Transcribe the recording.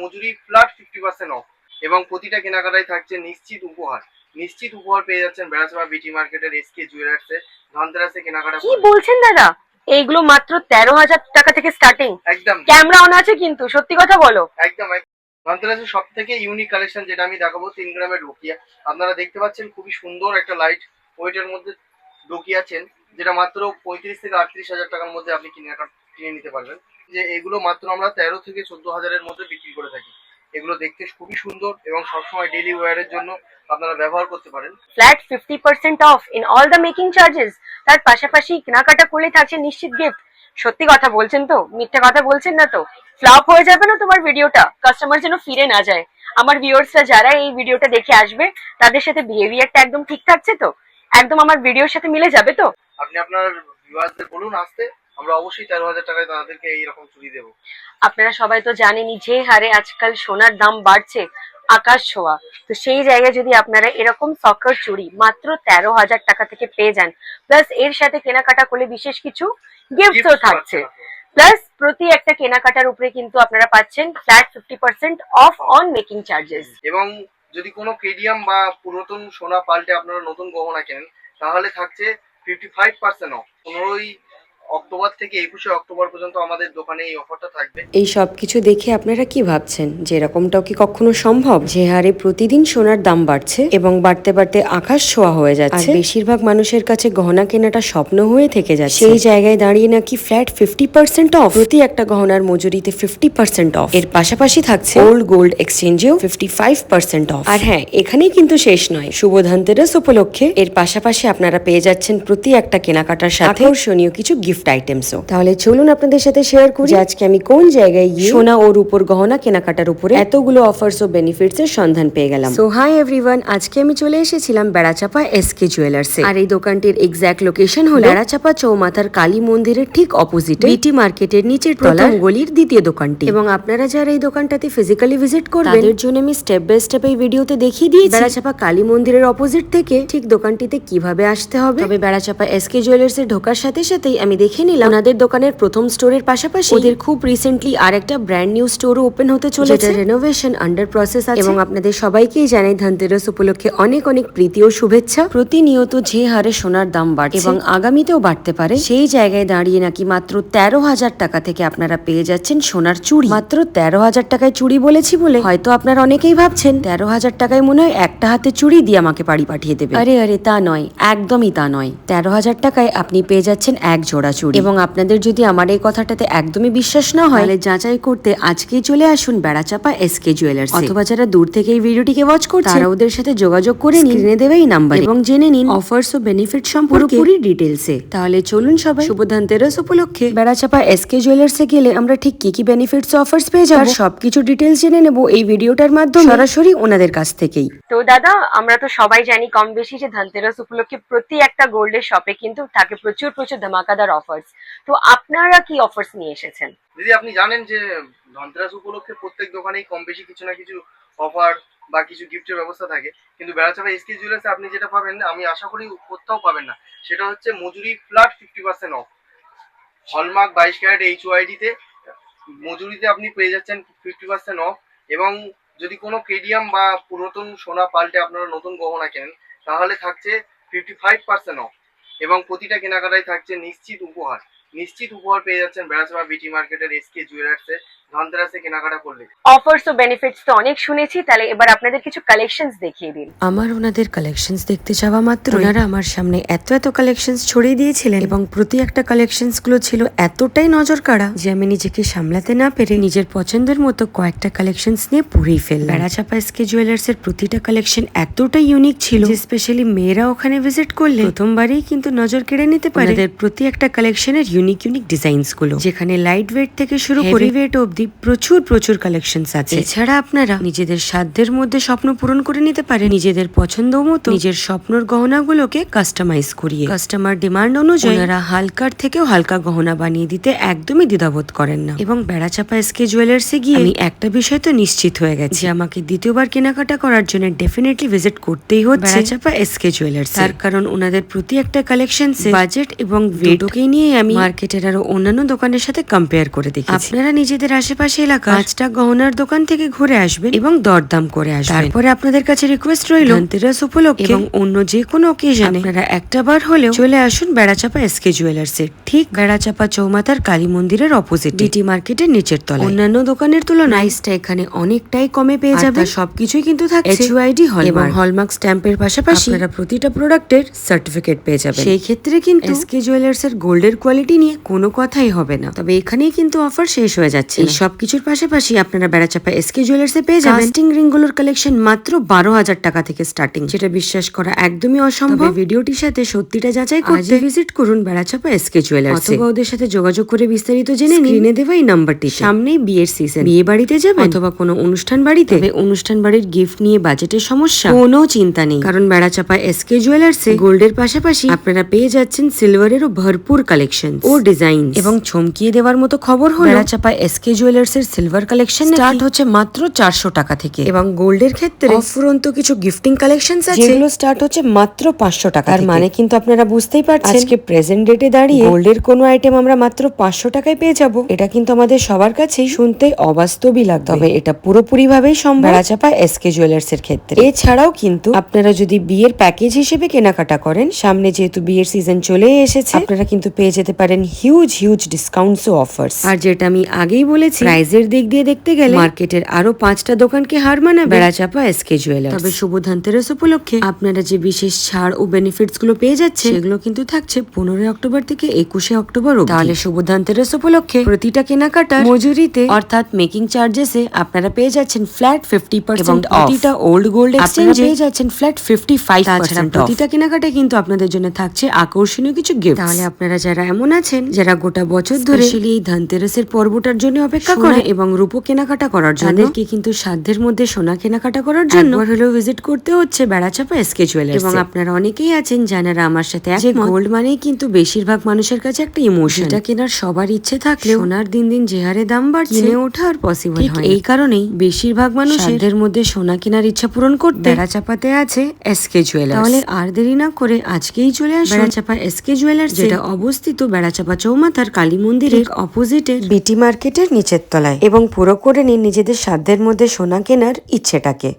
মজুরি flat fifty percent of এবং প্রতিটা কেনাকাটায় থাকছে নিশ্চিত উপহার। নিশ্চিত উপহার পেয়ে যাচ্ছেন বেড়াচড়া বিটি মার্কেটের এসকে জুয়েলার্সে ধনতেরাসে কেনাকাটা কি বলছেন দাদা? এইগুলো মাত্র তেরো হাজার টাকা থেকে স্টার্টিং একদম। ক্যামেরা অন আছে কিন্তু সত্যি কথা বলো। একদম ধনতেরাসের সব থেকে ইউনিক কালেকশন যেটা আমি দেখাবো তিন গ্রামের রোকিয়া আপনারা দেখতে পাচ্ছেন খুবই সুন্দর একটা লাইট ওয়েটের মধ্যে রোকিয়া চেন যেটা মাত্র পঁয়ত্রিশ থেকে আটত্রিশ হাজার টাকার মধ্যে আপনি কিনে কিনে নিতে পারবেন। যে এগুলো মাত্র আমরা তেরো থেকে চোদ্দ হাজারের মধ্যে বিক্রি করে থাকি। এগুলো দেখতে খুবই সুন্দর এবং সবসময় ডেলি ওয়ারের জন্য আপনারা ব্যবহার করতে পারেন। Flat fifty percent off in all the making charges তার পাশাপাশি কেনাকাটা করলে থাকছে নিশ্চিত গিফট সত্যি কথা বলছেন তো? মিথ্যে কথা বলছেন না তো? ফ্লপ হয়ে যাবে না তোমার ভিডিওটা কাস্টমার যেন ফিরে না যায়। আমার ভিউয়ার্সরা যারা এই ভিডিওটা দেখে আসবে তাদের সাথে বিহেভিয়ারটা একদম ঠিক থাকছে তো? একদম আমার ভিডিওর সাথে মিলে যাবে তো? আপনি আপনার ভিউয়ারদের বলুন আসতে। আমরা অবশ্যই তেরো হাজার টাকায় তাদেরকে এইরকম চুরি দেবো। আপনারা সবাই তো জানেনই যে হারে আজকাল সোনার দাম বাড়ছে আকাশ ছোঁয়া। তো সেই জায়গায় যদি আপনারা এরকম সকার চুড়ি মাত্র তেরো হাজার টাকা থেকে পেয়ে যান প্লাস এর সাথে কেনাকাটা করলে বিশেষ কিছু গিফটও থাকছে। প্লাস প্রতি একটা কেনাকাটার উপরে কিন্তু আপনারা পাচ্ছেন flat fifty percent off on making charges এবং যদি কোনো কেডিএম বা পুরাতন সোনা পাল্টে আপনারা নতুন গহনা কেনেন তাহলে থাকছে ফিফটি ফাইভ পার্সেন্ট অফ পনেরোই অক্টোবর থেকে একুশে অক্টোবর পর্যন্ত আমাদের দোকানে এই অফারটা থাকবে। এই সব কিছু দেখে আপনারা কি ভাবছেন? যে এরকমটাও কি কখনো সম্ভব? যে হারে প্রতিদিন সোনার দাম বাড়ছে এবং বাড়তে বাড়তে আকাশ ছোঁয়া হয়ে যাচ্ছে। বেশিরভাগ মানুষের কাছে গহনা কেনাটা স্বপ্ন হয়ে থেকে যাচ্ছে। সেই জায়গায় দাঁড়িয়ে নাকি ফ্ল্যাট ফিফটি পার্সেন্ট অফ প্রতি একটা গহনার মজুরিতে ফিফটি পার্সেন্ট অফ এর পাশাপাশি থাকছে ওল্ড গোল্ড এক্সচেঞ্জেও ফিফটি ফাইভ পার্সেন্ট অফ আর হ্যাঁ এখানেই কিন্তু শেষ নয়। শুভ ধনতেরাস উপলক্ষে এর পাশাপাশি আপনারা পেয়ে যাচ্ছেন প্রতি একটা কেনাকাটার সাথে আকর্ষণীয় কিছু গিফট আইটেমসও তাহলে চলুন আপনাদের সাথে শেয়ার করি। আজকে আমি কোন জায়গায় গিয়ে সোনা ওর উপর গহনা কেনাকাটার উপরে এতগুলো অফার্স ও বেনিফিটস এর সন্ধান পেয়ে গেলাম। সো হাই এভরিওয়ান আজকে আমি চলে এসেছিলাম বেড়াচাপা এসকে জুয়েলার্স আর এই দোকানটির এক্স্যাক্ট লোকেশন হলো বেড়াচাপা চৌমাথার কালী মন্দিরের ঠিক অপোজিটে বিটি মার্কেটের নিচের তলার গলির দ্বিতীয় দোকানটি। এবং আপনারা যারা এই দোকানটাতে ফিজিক্যালি ভিজিট করবেন তাদের জন্য আমি স্টেপ বাই স্টেপ এই ভিডিওতে দেখিয়ে দিয়েছি। বেড়াচাপা কালী মন্দিরের অপোজিট থেকে ঠিক দোকানটিতে কীভাবে আসতে হবে। তবে বেড়াচাপা এসকে জুয়েলার্স এর ঢোকার সাথে সাথেই আমি দেখে নিলাম ওনাদের দোকানের প্রথম স্টোরের পাশাপাশি ওদের খুব রিসেন্টলি আর একটা ব্র্যান্ড নিউ স্টোরও ওপেন হতে চলেছে। যেটা রেনোভেশন আন্ডার প্রসেস আছে। এবং আপনাদের সবাইকেই জানাই ধনতেরাস উপলক্ষে অনেক অনেক প্রীতি ও শুভেচ্ছা। প্রতিনিয়ত যে হারে সোনার দাম বাড়ছে এবং আগামীতেও বাড়তে পারে। সেই জায়গায় দাঁড়িয়ে নাকি মাত্র তেরো হাজার টাকা থেকে আপনারা পেয়ে যাচ্ছেন সোনার চুড়ি। মাত্র তেরো হাজার টাকায় চুড়ি বলেছি বলে হয়তো আপনারা অনেকেই ভাবছেন তেরো হাজার টাকায় মনে হয় একটা হাতে চুড়ি দিয়ে আমাকে বাড়ি পাঠিয়ে দেবে। আরে আরে তা নয় একদমই তা নয়। তেরো হাজার টাকায় আপনি পেয়ে যাচ্ছেন এক জোড়া চুড়ি এবং আপনাদের যদি আমার এই কথাটাতে একদমই বিশ্বাস না হয় তাহলে যাচাই করতে আজকেই চলে আসুন বেড়াচাপা এসকে জুয়েলার্স। অথবা যারা দূর থেকে এই ভিডিওটিকে ওয়াচ করছে তারা ওদের সাথে যোগাযোগ করে নিন। দেবে এই নাম্বার এবং জেনে নিন অফার্স ও বেনিফিট সম্পর্কে। পুরো ডিটেলসে তাহলে চলুন সবাই। শুভ ধনতেরাস উপলক্ষে বেড়াচাপা এসকে জুয়েলার্সে গেলে আমরা ঠিক কি কি বেনিফিটস অফার্স পেয়ে যাব আর সবকিছু ডিটেলস জেনে নেব এই ভিডিওটার মাধ্যমে। সরাসরি ওনাদের কাছ থেকেই। তো দাদা আমরা তো সবাই জানি কম বেশি যে ধনতেরাস উপলক্ষে প্রতি একটা গোল্ডের শপে কিন্তু থাকে প্রচুর প্রচুর ধামাকাদার অফার্স তো আপনারা কি অফার্স নিয়ে এসেছেন? দিদি, আপনি জানেন যে ধনতেরাস উপলক্ষে প্রত্যেক দোকানেই কম বেশি কিছু না কিছু অফার বা কিছু গিফটের ব্যবস্থা থাকে। কিন্তু বেড়াচাপা এসকে জুয়েলার্সে আপনি যেটা পাবেন, আমি আশা করি কোথাও পাবেন না। সেটা হচ্ছে মজুরি flat fifty percent off hallmark বাইশ ক্যারেট এইচ ওয়াইডিতে মজুরিতে আপনি পেয়ে যাচ্ছেন ফিফটি পার্সেন্ট অফ এবং যদি কোনো কেডিএম বা পুরাতন সোনা পাল্টে আপনারা নতুন গহনা কেনেন, তাহলে থাকছে ফিফটি ফাইভ পার্সেন্ট অফ এবং প্রতিটা কেনাকাটায় থাকছে নিশ্চিত উপহার। নিশ্চিত উপহার পেয়ে যাচ্ছেন বেড়াচাপা বিটি মার্কেটের এসকে জুয়েলার্সে। ধনতেরাসে কেনাকাটা করলে। অফার্স ও বেনিফিটস তো অনেক শুনেছি তাহলে এবার আপনাদের কিছু কালেকশনস দেখিয়ে দিন। আমার ওনাদের কালেকশনস দেখতে যাওয়া মাত্র ওনারা আমার সামনে এত এত কালেকশনস ছড়িয়ে দিয়েছিলেন এবং প্রতি একটা কালেকশনসগুলো ছিল এতটাই নজর কাড়া যে আমি নিজেকে সামলাতে না পেরে নিজের পছন্দের মতো কয়েকটা কালেকশনস নিয়ে পুরেই ফেললাম। বেড়াচাপা এসকে জুয়েলার্স এর প্রতিটা কালেকশন এতটাই ইউনিক ছিল যে স্পেশালি মেয়েরা ওখানে ভিজিট করলে প্রথমবারই কিন্তু নজর কেড়ে নিতে পারে। প্রতি একটা কালেকশনের ইউনিক ইউনিক ডিজাইনসগুলো যেখানে লাইট ওয়েট থেকে শুরু করে ওয়েট অবধি প্রচুর প্রচুর কালেকশনস আছে। এছাড়া আপনারা নিজেদের সাধ্যের মধ্যে স্বপ্ন পূরণ করে নিতে পারে নিজেদের পছন্দ মতো নিজের স্বপ্নর গহনাগুলোকে কাস্টমাইজ করিয়ে। কাস্টমার ডিমান্ড অনুযায়ী ওনারা হালকার থেকেও হালকা গহনা বানিয়ে দিতে একদমই দ্বিধাবোধ করেন না। এবং বেড়াচাপা এসকে জুয়েলার্সে গিয়ে আমি একটা বিষয় তো নিশ্চিত হয়ে গেছে। আমাকে দ্বিতীয়বার কেনাকাটা করার জন্য ডেফিনেটলি ভিজিট করতেই হচ্ছে। বেড়াচাপা এসকে জুয়েলার্স তার কারণ ওনাদের প্রতি একটা কালেকশন বাজেট এবং ওয়েটকে নিয়ে আমি মার্কেটের আরও অন্যান্য দোকানের সাথে কম্পেয়ার করে দেখি আপনারা নিজেদের আশেপাশে এলাকা পাঁচটা গহনার দোকান থেকে ঘুরে আসবেন এবং দরদাম করে আসবেন। তারপরে আপনাদের কাছে রিকোয়েস্ট রইল ধনতেরাস উপলক্ষে এবং অন্য যে কোনো অকেশনে আপনারা একটা বার হলেও চলে আসুন বেড়াচাপা এসকে জুয়েলার্স এর ঠিক বেড়াচাপা চৌমাতার কালী মন্দিরের অপোজিট ডিটি মার্কেটের নিচের তলায়। অন্যান্য দোকানের তুলনায় প্রাইসটা এখানে অনেকটাই কমে পেয়ে যাবেন সবকিছুই কিন্তু থাকছে। এবং হলমার্ক স্ট্যাম্পের পাশাপাশি আপনারা প্রতিটা প্রোডাক্টের সার্টিফিকেট পেয়ে যাবেন। সেই ক্ষেত্রে কিন্তু এসকে জুয়েলার্স এর গোল্ডের কোয়ালিটি নিয়ে কোনো কথাই হবে না। তবে এখানেই কিন্তু অফার শেষ হয়ে যাচ্ছে। সব কিছুর পাশাপাশি আপনারা বেড়াচাপা এসকে জুয়েলার্স পেয়ে যাবেন। কাস্টিং রিংগুলোর কালেকশন মাত্র বারো হাজার টাকা থেকে স্টার্টিং যেটা বিশ্বাস করা একদমই অসম্ভব। ভিডিওটির সাথে সত্যিটা যাচাই করতে ভিজিট করুন বেড়াচাপা এসকে জুয়েলার্স অথবা ওদের সাথে যোগাযোগ করে বিস্তারিত জেনে নিন। দেওয়া এই নাম্বারটি সামনেই বিয়ের সিজন বিয়ে বাড়িতে যাবেন? অথবা কোনো অনুষ্ঠান বাড়িতে? অনুষ্ঠান বাড়ির গিফট নিয়ে বাজেটের সমস্যা। কোনো চিন্তা নেই। কারণ বেড়াচাপা এসকে জুয়েলার্স এ গোল্ডের পাশাপাশি আপনারা পেয়ে যাচ্ছেন সিলভারেরও ভরপুর কালেকশন ও ডিজাইন এবং চমকিয়ে দেওয়ার মতো খবর হলো বেড়াচাপা এসকে জুয়েলার্স এর সিলভার কালেকশন স্টার্ট হচ্ছে মাত্র চারশো টাকা থেকে। এবং গোল্ডের ক্ষেত্রে অফুরন্ত কিছু গিফটিং কালেকশন আছে? যেগুলো স্টার্ট হচ্ছে মাত্র পাঁচশো টাকা তার মানে কিন্তু আপনারা বুঝতেই পারছেন আজকে প্রেজেন্ট ডেটে দাঁড়িয়ে গোল্ডের কোনো আইটেম আমরা মাত্র পাঁচশো টাকায় পেয়ে যাব এটা কিন্তু আমাদের সবার কাছেই শুনতে অবাস্তবই লাগবে। তবে এটা পুরোপুরি ভাবেই সম্ভব বেড়াচাপা এসকে জুয়েলার্স এর ক্ষেত্রে। এছাড়াও কিন্তু আপনারা যদি বিয়ের প্যাকেজ হিসেবে কেনাকাটা করেন সামনে যেহেতু বিয়ের সিজন চলে এসেছে আপনারা কিন্তু পেয়ে যেতে পারেন হিউজ হিউজ ডিসকাউন্টস ও অফার্স আর যেটা আমি আগেই বলেছি প্রাইজের দিক দিয়ে দেখতে গেলে মার্কেটের আরও পাঁচটা দোকানকে হার মানাবে। Berachampa SK jewellers. তবে শুভ ধনতেরাস উপলক্ষে আপনারা যে বিশেষ ছাড় ও বেনিফিটসগুলো পেয়ে যাচ্ছে সেগুলো কিন্তু থাকছে পনেরোই অক্টোবর থেকে একুশে অক্টোবর তাহলে শুভ ধনতেরাস উপলক্ষে প্রতিটা কেনাকাটার মজুরিতে অর্থাৎ মেকিং চার্জেসে আপনারা পেয়ে যাচ্ছেন ফ্ল্যাট ফিফটি পার্সেন্ট প্রতিটা ওল্ড গোল্ড এক্সচেঞ্জে পেয়ে যাচ্ছেন ফ্ল্যাট ফিফটি ফাইভ পার্সেন্ট প্রতিটা কেনাকাটায় কিন্তু আপনাদের জন্য থাকছে আকর্ষণীয় কিছু গিফট তাহলে আপনারা যারা এমন আছেন যারা গোটা বছর ধরে এই ধনতেরাসের পর্বটার জন্য অপেক্ষা করে এবং রূপো কেনাকাটা করার জন্য তাদেরকে কিন্তু সাধ্যের মধ্যে সোনা কেনাকাটা করার জন্য একবার হলেও ভিজিট করতে হচ্ছে বেড়াচাপা এসকে জুয়েলার্স এবং আপনারা অনেকেই আছেন যারা আমার সাথে যে গোল্ড মানেই কিন্তু বেশিরভাগ মানুষের কাছে একটা ইমোশন এটা কেনার সবার ইচ্ছে থাকলে সোনার দিন দিন যে হারে দাম বাড়ছে কিনে ওঠা আর পসিবল হয় এই কারণেই বেশিরভাগ মানুষ সাধ্যের মধ্যে সোনা কেনার ইচ্ছা পূরণ করতে বেড়াচাপাতে আছে এসকে জুয়েলার্স তাহলে আর দেরি না করে আজকেই চলে আসুন বেড়াচাপা এসকে জুয়েলার্স যেটা অবস্থিত বেড়াচাপা চৌমাথার কালী মন্দিরের অপোজিটে বিটি মার্কেটের নিচের তলায় এবং পুরো করে নিন নিজেদের সাধ্যের মধ্যে সোনা কেনার ইচ্ছেটাকে।